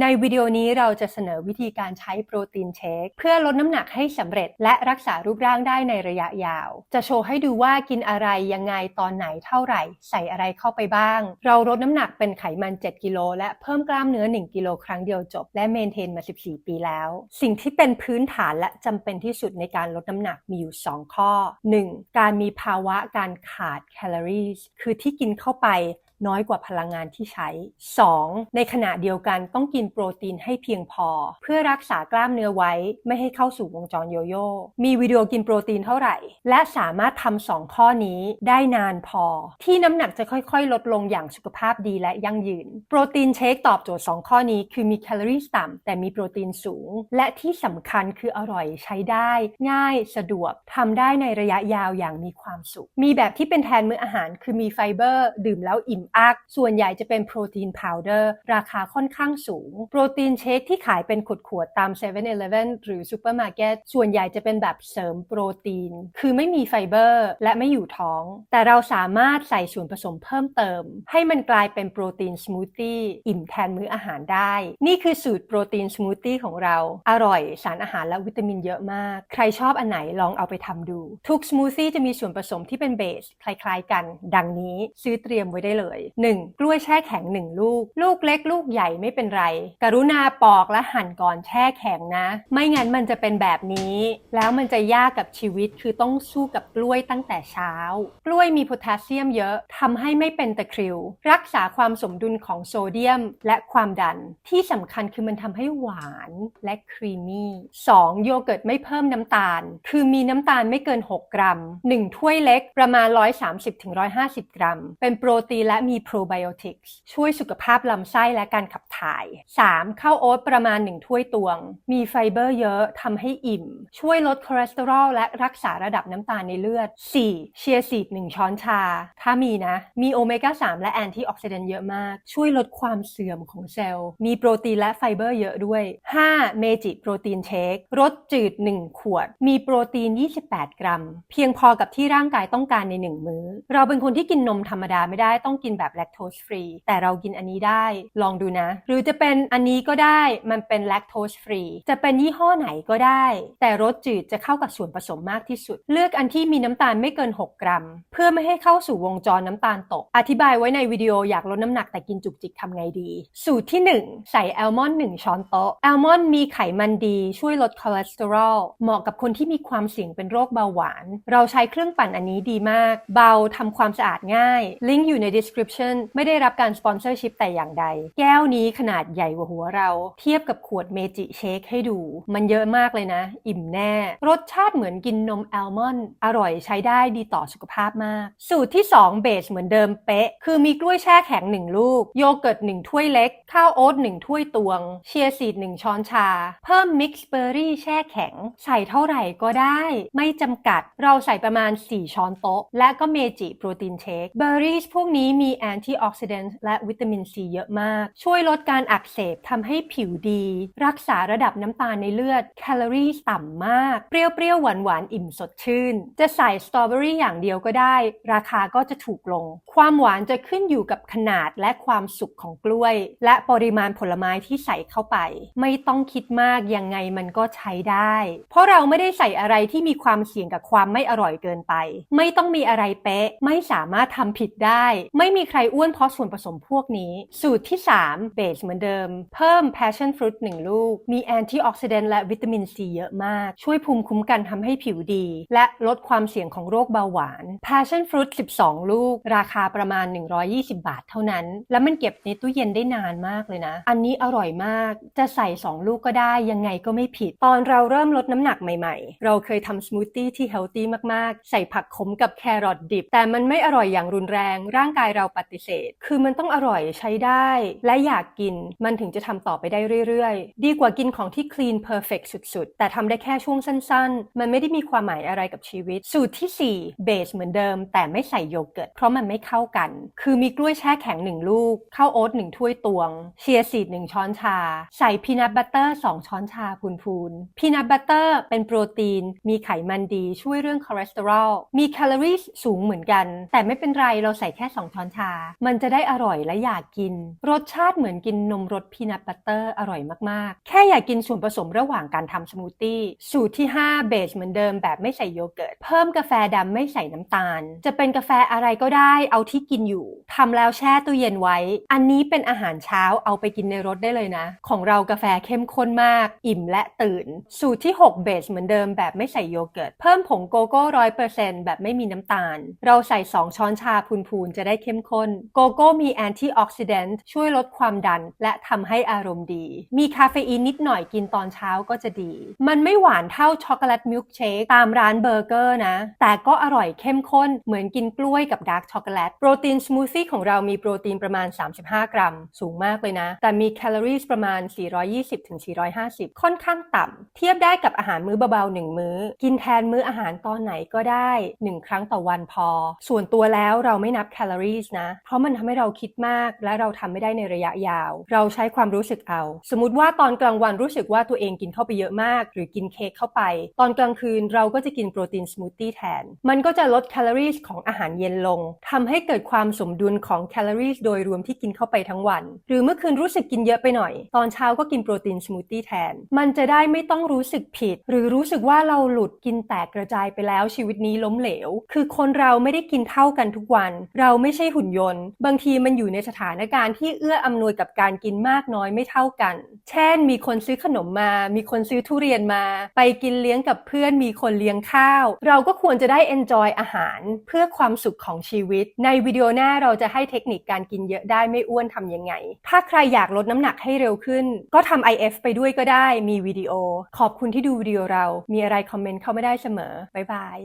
ในวิดีโอนี้เราจะเสนอวิธีการใช้โปรตีนเชค เพื่อลดน้ำหนักให้สำเร็จ และรักษารูปร่างได้ในระยะยาว จะโชว์ให้ดูว่ากินอะไรยังไงตอนไหนเท่าไหร่ ใส่อะไรเข้าไปบ้าง เราลดน้ำหนักเป็นไขมัน 7 กิโลและเพิ่มกล้ามเนื้อ 1 กิโลครั้งเดียวจบ และเมนเทนมา 14 ปีแล้ว สิ่งที่เป็นพื้นฐานและจำเป็นที่สุดในการลดน้ำหนักมีอยู่ 2 ข้อ 1. การมีภาวะการขาดแคลอรี่คือที่กินเข้าไป น้อยกว่าพลังงานที่ใช้ 2. ในขณะเดียวกันต้องกินโปรตีนให้เพียงพอ เพื่อรักษากล้ามเนื้อไว้ไม่ให้เข้าสู่วงจรโยโย่มีวิดีโอกินโปรตีนเท่าไหร่ และสามารถทำสองข้อนี้ได้นานพอ ที่น้ำหนักจะค่อยๆ ลดลงอย่างสุขภาพดีและยั่งยืน โปรตีนเชคตอบโจทย์ 2 ข้อนี้ คือมีแคลอรี่ต่ำแต่มีโปรตีนสูง และที่สำคัญคืออร่อยใช้ได้ ง่ายสะดวกทำได้ในระยะยาวอย่างมีความสุข มีแบบที่เป็นแทนมื้ออาหารคือมีไฟเบอร์ ดื่มแล้วอิ่มอักส่วนใหญ่จะเป็นโปรตีนพาวเดอร์ราคาค่อนข้างสูง โปรตีนเชคที่ขายเป็นขวดๆตาม7 e เ e ่ e อหรือซูเปอร์มาร์เก็ตส่วนใหญ่จะเป็นแบบเสริมโปรตีน คือไม่มีไฟเบอร์และไม่อยู่ท้อง แต่เราสามารถใส่ส่วนผสมเพิ่มเติม ให้มันกลายเป็นโปรตีนสมูทตี้อิ่มแทนมื้ออาหารได้ นี่คือสูตรโปรตีนสมูทตี้ของเรา อร่อยสารอาหารและวิตามินเยอะมาก ใครชอบอันไหนลองเอาไปทำดู ทุกสมูทตี้จะมีส่วนผสมที่เป็นเบสคล้ายๆกัน ดังนี้ซื้อเตรียมไว้ได้เลย 1. กล้วยแช่แข็ง 1 ลูก ลูกเล็กลูกใหญ่ไม่เป็นไร กรุณาปอกและหั่นก่อนแช่แข็งนะ ไม่งั้นมันจะเป็นแบบนี้ แล้วมันจะยากกับชีวิตคือต้องสู้กับกล้วยตั้งแต่เช้า กล้วยมีโพแทสเซียมเยอะทำให้ไม่เป็นตะคริว รักษาความสมดุลของโซเดียมและความดัน ที่สำคัญคือมันทำให้หวานและครีมมี่ 2. โยเกิร์ตไม่เพิ่มน้ำตาล คือมีน้ำตาลไม่เกิน 6 กรัม 1 ถ้วยเล็กประมาณ 130-150 กรัม เป็นโปรตีนและมีีโปรไบโอติกส์ช่วยสุขภาพลำไส้และการขับถ่าย 3. ข้าวโอ๊ตประมาณ 1 ถ้วยตวง มีไฟเบอร์เยอะทำให้อิ่ม ช่วยลดคอเลสเตอรอลและรักษาระดับน้ำตาลในเลือด 4. เชียร์ซีด1ช้อนชา ถ้ามีนะ มีโอเมก้า 3 และแอนตี้ออกซิแดนต์เยอะมาก ช่วยลดความเสื่อมของเซลล์ มีโปรตีนและไฟเบอร์เยอะด้วย 5. เมจิโปรตีนเชครสจืด 1 ขวด มีโปรตีน 28 กรัม เพียงพอกับที่ร่างกายต้องการใน 1 มื้อ เราเป็นคนที่กินนมธรรมดาไม่ได้ต้องกินแบบแลคโตสฟรีแต่เรากินอันนี้ได้ลองดูนะ หรือจะเป็นอันนี้ก็ได้มันเป็นแลคโตสฟรีจะเป็นยี่ห้อไหนก็ได้ แต่รสจืดจะเข้ากับส่วนผสมมากที่สุด เลือกอันที่มีน้ำตาลไม่เกิน 6 กรัม เพื่อไม่ให้เข้าสู่วงจรน้ำตาลตก อธิบายไว้ในวิดีโออยากลดน้ำหนักแต่กินจุกจิกทำไงดี สูตรที่ 1 ใส่แอลมอนด์1ช้อนโต๊ะแอลมอนด์มีไขมันดีช่วยลดคอเลสเตอรอลเหมาะกับคนที่มีความเสี่ยงเป็นโรคเบาหวาน เราใช้เครื่องปั่นอันนี้ดีมาก เบาทำความสะอาดง่ายลิงก์อยู่ใน description ไม่ได้รับการสปอนเซอร์ชิพแต่อย่างใด แก้วนี้ขนาดใหญ่กว่าหัวเรา เทียบกับขวดเมจิเชคให้ดู มันเยอะมากเลยนะ อิ่มแน่ รสชาติเหมือนกินนมแอลมอนด์อร่อยใช้ได้ดีต่อสุขภาพมาก สูตรที่ 2 เบสเหมือนเดิมเป๊ะ คือมีกล้วยแช่แข็ง 1 ลูก โยเกิร์ต 1 ถ้วยเล็ก ข้าวโอ๊ต 1 ถ้วยตวง เชียร์ซีด 1 ช้อนชา เพิ่มมิกซ์เบอร์รี่แช่แข็ง ใส่เท่าไหร่ก็ได้ ไม่จำกัด เราใส่ประมาณ 4 ช้อนโต๊ะ และก็เมจิโปรตีนเชค เบอร์รี่พวกนี้มีีแอนตี้ออกซิแดนต์และวิตามินซีเยอะมาก ช่วยลดการอักเสบทำให้ผิวดี รักษาระดับน้ำตาลในเลือด แคลอรี่ต่ำมาก เปรี้ยวๆ หวานๆ อิ่มสดชื่น จะใส่สตรอเบอรี่อย่างเดียวก็ได้ ราคาก็จะถูกลง ความหวานจะขึ้นอยู่กับขนาดและความสุกของกล้วย และปริมาณผลไม้ที่ใส่เข้าไป ไม่ต้องคิดมากยังไงมันก็ใช้ได้ เพราะเราไม่ได้ใส่อะไรที่มีความเสี่ยงกับความไม่อร่อยเกินไป ไม่ต้องมีอะไรเป๊ะ ไม่สามารถทำผิดได้ ไม่มีีใครอ้วนเพราะส่วนผสมพวกนี้ สูตรที่ 3 เบสเหมือนเดิม เพิ่ม passion fruit 1 ลูก มีแอนตี้ออกซิแดนต์และวิตามินซีเยอะมาก ช่วยภูมิคุ้มกันทำให้ผิวดี และลดความเสี่ยงของโรคเบาหวาน passion fruit 12 ลูก ราคาประมาณ 120 บาทเท่านั้น แล้วมันเก็บในตู้เย็นได้นานมากเลยนะ อันนี้อร่อยมาก จะใส่ 2 ลูกก็ได้ยังไงก็ไม่ผิด ตอนเราเริ่มลดน้ำหนักใหม่ๆ เราเคยทำสมูทตี้ที่เฮลตี้มากๆ ใส่ผักขมกับแครอทดิบ แต่มันไม่อร่อยอย่างรุนแรง ร่างกายเราปฏิเสธ คือมันต้องอร่อยใช้ได้และอยากกินมันถึงจะทำต่อไปได้เรื่อยๆ ดีกว่ากินของที่คลีนเพอร์เฟกสุดๆ แต่ทำได้แค่ช่วงสั้นๆ มันไม่ได้มีความหมายอะไรกับชีวิต สูตรที่ 4 เบสเหมือนเดิม แต่ไม่ใส่โยเกิร์ตเพราะมันไม่เข้ากัน คือมีกล้วยแช่แข็ง 1 ลูกข้าวโอ๊ต1ถ้วยตวง เชียร์ซีด1ช้อนชา ใส่พีนัทบัตเตอร์2ช้อนชาพูนๆพีนัทบัตเตอร์เป็นโปรตีน มีไขมันดีช่วยเรื่องคอเลสเตอรอลมีแคลอรี่สูงเหมือนกัน แต่ไม่เป็นไรเราใส่แค่ 2 ช้อนชามันจะได้อร่อยและอยากกิน รสชาติเหมือนกินนมรสพีนัทบัตเตอร์อร่อยมากๆ แค่อยากกินส่วนผสมระหว่างการทำสมูทตี้สูตรที่ 5 เบสเหมือนเดิมแบบไม่ใส่โยเกิร์ต เพิ่มกาแฟดำไม่ใส่น้ำตาล จะเป็นกาแฟอะไรก็ได้เอาที่กินอยู่ทำแล้วแช่ตู้เย็นไว้ อันนี้เป็นอาหารเช้าเอาไปกินในรถได้เลยนะ ของเรากาแฟเข้มข้นมาก อิ่มและตื่น สูตรที่ 6 เบสเหมือนเดิมแบบไม่ใส่โยเกิร์ต เพิ่มผงโกโก้ร้อยเปอร์เซ็นต์แบบไม่มีน้ำตาล เราใส่ 2 ช้อนชาพูนๆจะได้เข้มข้น โกโก้มีแอนตี้ออกซิแดนต์ช่วยลดความดัน และทำให้อารมณ์ดี มีคาเฟอีนนิดหน่อยกินตอนเช้าก็จะดี มันไม่หวานเท่าช็อกโกแลตมิลค์เชคตามร้านเบอร์เกอร์นะ แต่ก็อร่อยเข้มข้นเหมือนกินกล้วยกับดาร์กช็อกโกแลต โปรตีนสมูทตี้ของเรามีโปรตีนประมาณ 35 กรัม สูงมากเลยนะ แต่มีแคลอรี่ประมาณ 420-450 ค่อนข้างต่ำ เทียบได้กับอาหารมื้อเบาๆ1มื้อ กินแทนมื้ออาหารตอนไหนก็ได้ 1 ครั้งต่อวันพอ ส่วนตัวแล้วเราไม่นับแคลอรี่นะเพราะมันทำให้เราคิดมาก และเราทำไม่ได้ในระยะยาว เราใช้ความรู้สึกเอา สมมติว่าตอนกลางวันรู้สึกว่าตัวเองกินเข้าไปเยอะมาก หรือกินเค้กเข้าไป ตอนกลางคืนเราก็จะกินโปรตีนสมูทตี้แทน มันก็จะลดแคลอรี่ของอาหารเย็นลงทำให้เกิดความสมดุลของแคลอรี่โดยรวมที่กินเข้าไปทั้งวัน หรือเมื่อคืนรู้สึกกินเยอะไปหน่อย ตอนเช้าก็กินโปรตีนสมูทตี้แทน มันจะได้ไม่ต้องรู้สึกผิด หรือรู้สึกว่าเราหลุดกินแตกกระจายไปแล้วชีวิตนี้ล้มเหลว คือคนเราไม่ได้กินเท่ากันทุกวัน เราไม่ใช่หุนยนต์ บางทีมันอยู่ในสถานการณ์ที่เอื้ออำนวยกับการกินมากน้อยไม่เท่ากัน เช่น มีคนซื้อขนมมา มีคนซื้อทุเรียนมา ไปกินเลี้ยงกับเพื่อน มีคนเลี้ยงข้าว เราก็ควรจะได้ enjoy อาหารเพื่อความสุขของชีวิต ในวิดีโอหน้าเราจะให้เทคนิคการกินเยอะได้ไม่อ้วนทำยังไง ถ้าใครอยากลดน้ำหนักให้เร็วขึ้น ก็ทำ IF ไปด้วยก็ได้ มีวิดีโอ ขอบคุณที่ดูวิดีโอเรา มีอะไรคอมเมนต์เข้ามาได้เสมอ บ๊ายบาย